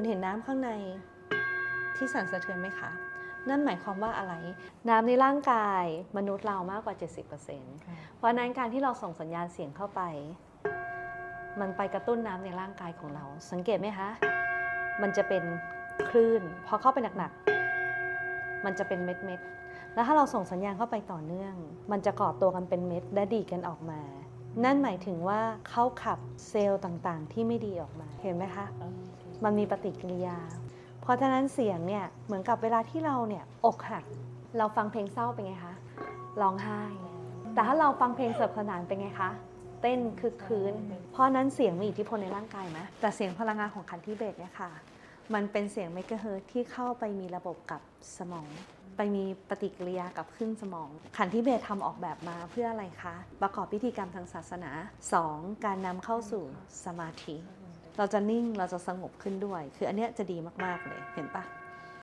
คุณเห็นน้ำข้างในที่สั่นสะเทือนไหมคะ นั่นหมายความว่าอะไร น้ำในร่างกายมนุษย์เรามากกว่า 70%เพราะฉะนั้นการที่เราส่งสัญญาณเสียงเข้าไป มันไปกระตุ้นน้ำในร่างกายของเรา สังเกตไหมคะ มันจะเป็นคลื่น พอเข้าไปหนักๆ มันจะเป็นเม็ดๆ แล้วถ้าเราส่งสัญญาณเข้าไปต่อเนื่อง มันจะก่อตัวกันเป็นเม็ดและดีดกันออกมา นั่นหมายถึงว่าเขาขับเซลล์ต่างๆ ที่ไม่ดีออกมา เห็นไหมคะ มันมีปฏิกิริยา เพราะฉะนั้นเสียงเนี่ยเหมือนกับเวลาที่เราเนี่ยอกหัก เราฟังเพลงเศร้าเป็นไงคะร้องไห้ แต่ถ้าเราฟังเพลงสนุกสนานเป็นไงคะเต้นคึกคืน เพราะนั้นเสียงมีอิทธิพลในร่างกายไหมแต่เสียงพลังงานของคันที่เบสเนี่ยค่ะ มันเป็นเสียงเมกะเฮิร์ที่เข้าไปมีระบบกับสมอง ไปมีปฏิกิริยากับขึ้นสมอง ขันที่เบสทำออกแบบมาเพื่ออะไรคะ ประกอบพิธีกรรมทางศาสนา 2. การนำเข้าสู่สมาธิ เราจะนิ่งเราจะสงบขึ้นด้วย คืออันเนี้ยจะดีมากๆเลยเห็นปะ